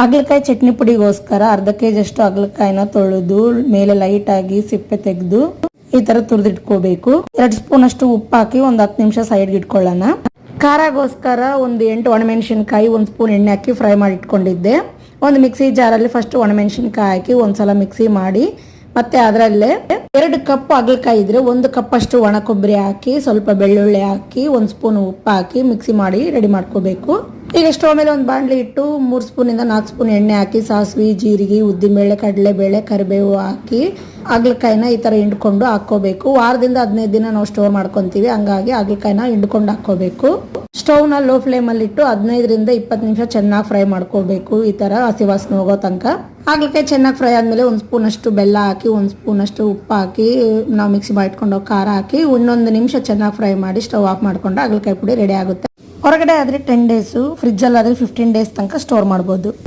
ಹಾಗಲಕಾಯಿ ಚಟ್ನಿ ಪುಡಿಗೋಸ್ಕರ ಅರ್ಧ ಕೆ ಅಷ್ಟು ಹಾಗಲಕಾಯಿನ ತೊಳೆದು ಮೇಲೆ ಲೈಟ್ ಆಗಿ ಸಿಪ್ಪೆ ತೆಗೆದು ಈ ತರ ತುರಿದಿಟ್ಕೋಬೇಕು. ಎರಡು ಸ್ಪೂನ್ ಅಷ್ಟು ಉಪ್ಪು ಹಾಕಿ ಒಂದು ಹತ್ತು ನಿಮಿಷ ಸೈಡ್ ಇಟ್ಕೊಳ್ಳೋಣ. ಖಾರಗೋಸ್ಕರ ಒಂದು ಎಂಟು ಒಣಮೆಣಸಿನ್ಕಾಯಿ, ಒಂದು ಸ್ಪೂನ್ ಎಣ್ಣೆ ಹಾಕಿ ಫ್ರೈ ಮಾಡಿ ಇಟ್ಕೊಂಡಿದ್ದೆ ಒಂದು ಮಿಕ್ಸಿ ಜಾರಲ್ಲಿ ಫಸ್ಟ್ ಒಣಮೆಣಸಿನ್ಕಾಯಿ ಹಾಕಿ ಒಂದ್ಸಲ ಮಿಕ್ಸಿ ಮಾಡಿ, ಮತ್ತೆ ಅದರಲ್ಲೇ ಎರಡು ಕಪ್ ಹಾಗಲಕಾಯಿ ಇದ್ರೆ ಒಂದು ಕಪ್ ಅಷ್ಟು ಒಣ ಕೊಬ್ಬರಿ ಹಾಕಿ, ಸ್ವಲ್ಪ ಬೆಳ್ಳುಳ್ಳಿ ಹಾಕಿ, ಒಂದು ಸ್ಪೂನ್ ಉಪ್ಪು ಹಾಕಿ ಮಿಕ್ಸಿ ಮಾಡಿ ರೆಡಿ ಮಾಡ್ಕೋಬೇಕು. ಈಗ ಸ್ಟವ್ ಮೇಲೆ ಒಂದು ಬಾಣಲಿ ಇಟ್ಟು ಮೂರು ಸ್ಪೂನಿಂದ ನಾಲ್ಕು ಸ್ಪೂನ್ ಎಣ್ಣೆ ಹಾಕಿ, ಸಾಸಿವೆ, ಜೀರಿಗೆ, ಉದ್ದಿನಬೇಳೆ, ಕಡಲೆಬೇಳೆ, ಕರಿಬೇವು ಹಾಕಿ ಹಾಗಲಕಾಯಿನ ಈ ಥರ ಹಿಂಡ್ಕೊಂಡು ಹಾಕ್ಕೋಬೇಕು. ವಾರದಿಂದ ಹದಿನೈದು ದಿನ ನಾವು ಸ್ಟೋರ್ ಮಾಡ್ಕೊತೀವಿ, ಹಂಗಾಗಿ ಹಾಗಲಕಾಯಿನ ಹಿಂಡ್ಕೊಂಡು ಹಾಕ್ಕೋಬೇಕು. ಸ್ಟವ್ನ ಲೋ ಫ್ಲೇಮಲ್ಲಿ ಇಟ್ಟು ಹದಿನೈದರಿಂದ ಇಪ್ಪತ್ತು ನಿಮಿಷ ಚೆನ್ನಾಗಿ ಫ್ರೈ ಮಾಡ್ಕೋಬೇಕು, ಈ ಥರ ಹಸಿ ವಾಸನೆ ಹೋಗೋ ತನಕ. ಹಾಗಲಕಾಯಿ ಚೆನ್ನಾಗಿ ಫ್ರೈ ಆದಮೇಲೆ ಒಂದು ಸ್ಪೂನ್ ಅಷ್ಟು ಬೆಲ್ಲ ಹಾಕಿ, ಒಂದು ಸ್ಪೂನ್ ಅಷ್ಟು ಉಪ್ಪು ಹಾಕಿ, ನಾವು ಮಿಕ್ಸಿ ಮಾಡಿಟ್ಕೊಂಡು ಖಾರ ಹಾಕಿ, ಇನ್ನೊಂದು ನಿಮಿಷ ಚೆನ್ನಾಗಿ ಫ್ರೈ ಮಾಡಿ ಸ್ಟೌವ್ ಆಫ್ ಮಾಡಿಕೊಂಡು ಹಾಗಲಕಾಯಿ ಪುಡಿ ರೆಡಿ ಆಗುತ್ತೆ. ಹೊರಗಡೆ ಆದರೆ ಟೆನ್ ಡೇಸು ಫ್ರಿಜ್ಜಲ್ಲಾದರೆ ಫಿಫ್ಟೀನ್ ಡೇಸ್ ತನಕ ಸ್ಟೋರ್ ಮಾಡ್ಬೋದು.